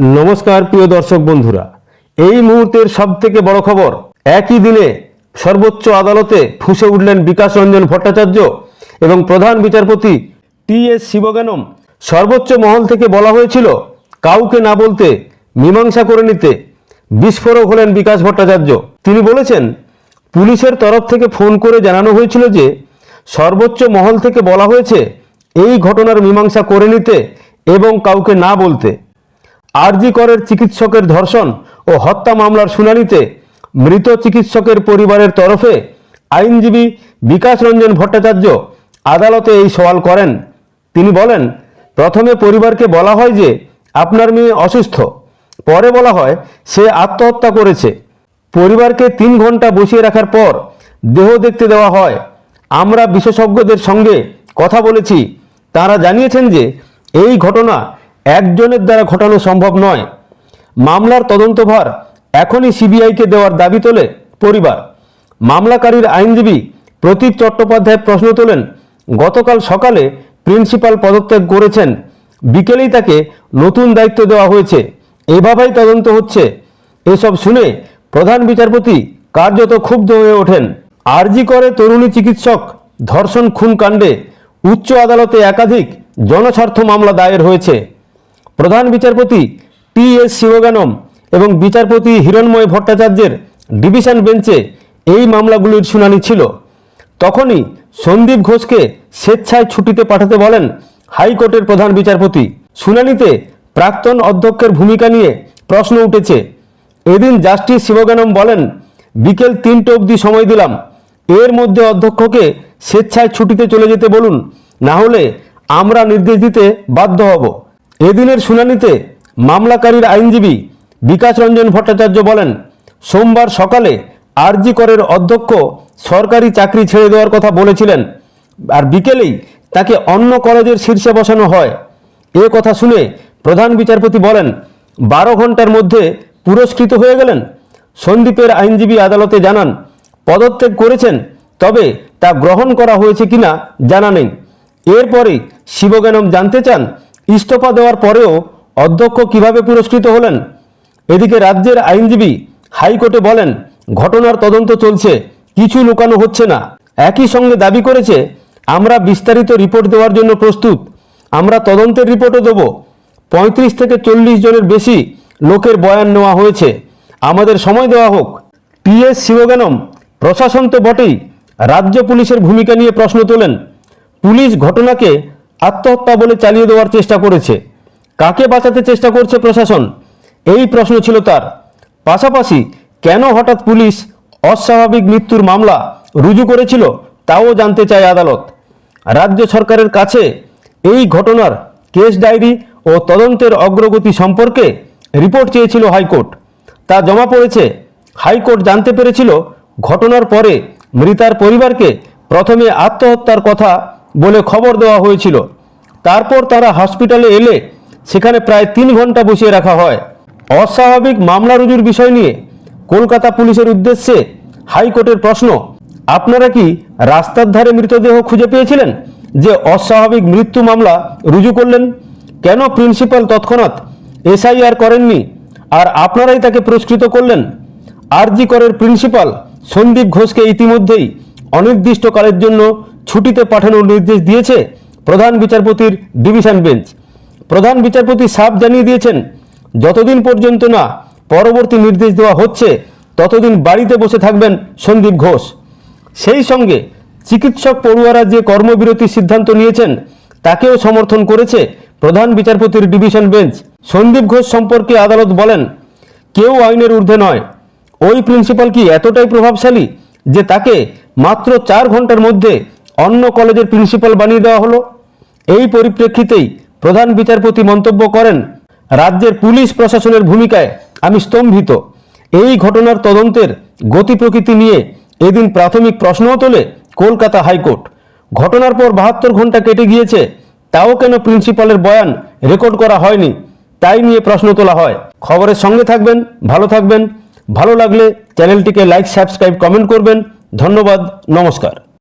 নমস্কার, প্রিয় দর্শক বন্ধুরা। এই মুহূর্তের সব থেকে বড় খবর, একই দিনে সর্বোচ্চ আদালতে ফুসে উঠলেন বিকাশ রঞ্জন ভট্টাচার্য এবং প্রধান বিচারপতি টি এস শিবজ্ঞানম সর্বোচ্চ মহল থেকে বলা হয়েছিল, কাউকে না বলতে মীমাংসা করে নিতে বিস্ফোরক হলেন বিকাশ ভট্টাচার্য। তিনি বলেছেন, পুলিশের তরফ থেকে ফোন করে জানানো হয়েছিল যে, সর্বোচ্চ মহল থেকে বলা হয়েছে, এই ঘটনার মীমাংসা করে নিতে এবং কাউকে না বলতে। আরজি করের চিকিৎসকের ধর্ষণ ও হত্যা মামলার শুনানিতে মৃত চিকিৎসকের পরিবারের তরফে আইনজীবী বিকাশ রঞ্জন ভট্টাচার্য আদালতে এই সওয়াল করেন। তিনি বলেন, প্রথমে পরিবারকে বলা হয় যে আপনার মেয়ে অসুস্থ। পরে বলা হয় সে আত্মহত্যা করেছে। পরিবারকে তিন ঘণ্টা বসিয়ে রাখার পর দেহ দেখতে দেওয়া হয়। আমরা বিশেষজ্ঞদের সঙ্গে কথা বলেছি। তারা জানিয়েছেন যে এই ঘটনা একজনের দ্বারা ঘটানো সম্ভব নয়। মামলার তদন্তভার এখনই সিবিআইকে দেওয়ার দাবি তোলে পরিবার। মামলাকারীর আইনজীবী প্রতীক চট্টোপাধ্যায় প্রশ্ন তোলেন, গতকাল সকালে প্রিন্সিপাল পদত্যাগ করেছেন, বিকেলেই তাকে নতুন দায়িত্ব দেওয়া হয়েছে। এভাবেই তদন্ত হচ্ছে। এসব শুনে প্রধান বিচারপতি কার্যত ক্ষুব্ধ হয়ে ওঠেন। আরজি করে তরুণী চিকিৎসক ধর্ষণ খুন কাণ্ডে উচ্চ আদালতে একাধিক জনস্বার্থ মামলা দায়ের হয়েছে। প্রধান বিচারপতি টি এস শিবগানম এবং বিচারপতি হিরণময় ভট্টাচার্যের ডিভিশন বেঞ্চে এই মামলাগুলির শুনানি ছিল। তখনই সন্দীপ ঘোষকে স্বেচ্ছায় ছুটিতে পাঠাতে বলেন হাইকোর্টের প্রধান বিচারপতি। শুনানিতে প্রাক্তন অধ্যক্ষের ভূমিকা নিয়ে প্রশ্ন উঠেছে। এদিন জাস্টিস শিবগানম বলেন, বিকেল তিনটে অবধি সময় দিলাম। এর মধ্যে অধ্যক্ষকে স্বেচ্ছায় ছুটিতে চলে যেতে বলুন। না হলে আমরা নির্দেশ দিতে বাধ্য হব। এদিনের শুনানিতে মামলাকারীর আইনজীবী বিকাশ রঞ্জন ভট্টাচার্য বলেন, সোমবার সকালে আরজি করের অধ্যক্ষ সরকারি চাকরি ছেড়ে দেওয়ার কথা বলেছিলেন, আর বিকেলেই তাকে অন্য কলেজের শীর্ষে বসানো হয়। এ কথা শুনে প্রধান বিচারপতি বলেন, বারো ঘণ্টার মধ্যে পুরস্কৃত হয়ে গেলেন। সন্দীপের আইনজীবী আদালতে জানান, পদত্যাগ করেছেন, তবে তা গ্রহণ করা হয়েছে কিনা জানা নেই। এরপরে শিবজ্ঞানম জানতে চান ইস্তফা দেওয়ার পরেও অধ্যক্ষ কীভাবে পুরস্কৃত হলেন? এদিকে রাজ্যের আইনজীবী হাইকোর্টে বলেন, ঘটনার তদন্ত চলছে, কিছু লুকানো হচ্ছে না। একই সঙ্গে দাবি করেছে, আমরা বিস্তারিত রিপোর্ট দেওয়ার জন্য প্রস্তুত। আমরা তদন্তের রিপোর্টও দেব। পঁয়ত্রিশ থেকে চল্লিশ জনের বেশি লোকের বয়ান নেওয়া হয়েছে। আমাদের সময় দেওয়া হোক। টিএস শিবগানম, প্রশাসন তো বটেই, রাজ্য পুলিশের ভূমিকা নিয়ে প্রশ্ন তোলেন। পুলিশ ঘটনাকে আত্মহত্যা বলে চালিয়ে দেওয়ার চেষ্টা করেছে। কাকে বাঁচাতে চেষ্টা করছে প্রশাসন? এই প্রশ্ন ছিল তার। পাশাপাশি কেন হঠাৎ পুলিশ অস্বাভাবিক মৃত্যুর মামলা রুজু করেছিল তাও জানতে চায় আদালত। রাজ্য সরকারের কাছে এই ঘটনার কেস ডায়েরি ও তদন্তের অগ্রগতি সম্পর্কে রিপোর্ট চেয়েছিল হাইকোর্ট। তা জমা পড়েছে। হাইকোর্ট জানতে পেরেছিল ঘটনার পরে মৃতার পরিবারকে প্রথমে আত্মহত্যার কথা বলে খবর দেওয়া হয়েছিল। তারপর তারা হসপিটালে এলে সেখানে প্রায় তিন ঘণ্টা বসিয়ে রাখা হয়। অস্বাভাবিক মামলা রুজুর বিষয় নিয়ে কলকাতা পুলিশের উদ্দেশ্যে হাইকোর্টের প্রশ্ন, আপনারা কি রাস্তার ধারে মৃতদেহ খুঁজে পেয়েছিলেন যে অস্বাভাবিক মৃত্যু মামলা রুজু করলেন? কেন প্রিন্সিপাল তৎক্ষণাৎ এসআইআর করেননি আর আপনারাই তাকে পুরস্কৃত করলেন? আরজি করের প্রিন্সিপাল সন্দীপ ঘোষকে ইতিমধ্যেই অনির্দিষ্টকালের জন্য ছুটিতে পাঠানোর নির্দেশ দিয়েছে প্রধান বিচারপতির ডিভিশন বেঞ্চ। প্রধান বিচারপতি সাফ জানিয়ে দিয়েছেন, যতদিন পর্যন্ত না পরবর্তী নির্দেশ দেওয়া হচ্ছে, ততদিন বাড়িতে বসে থাকবেন সন্দীপ ঘোষ। সেই সঙ্গে চিকিৎসক পড়ুয়ারা যে কর্মবিরতির সিদ্ধান্ত নিয়েছেন, তাকেও সমর্থন করেছে প্রধান বিচারপতির ডিভিশন বেঞ্চ। সন্দীপ ঘোষ সম্পর্কে আদালত বলেন, কেউ আইনের ঊর্ধ্বে নয়। ওই প্রিন্সিপাল কি এতটাই প্রভাবশালী যে তাকে মাত্র চার ঘণ্টার মধ্যে অন্য কলেজের প্রিন্সিপাল বানিয়ে দেওয়া হলো। এই পরিপ্রেক্ষিতেই প্রধান বিচারপতি মন্তব্য করেন, রাজ্যের পুলিশ প্রশাসনের ভূমিকায় আমি স্তম্ভিত। এই ঘটনার তদন্তের গতি প্রকৃতি নিয়ে এদিন প্রাথমিক প্রশ্নও তোলে কলকাতা হাইকোর্ট। ঘটনার পর বাহাত্তর ঘণ্টা কেটে গিয়েছে, তাও কেন প্রিন্সিপালের বয়ান রেকর্ড করা হয়নি? তাই নিয়ে প্রশ্ন তোলা হয়। খবরের সঙ্গে থাকবেন, ভালো থাকবেন। ভালো লাগলে চ্যানেলটিকে লাইক, সাবস্ক্রাইব, কমেন্ট করবেন। ধন্যবাদ, নমস্কার।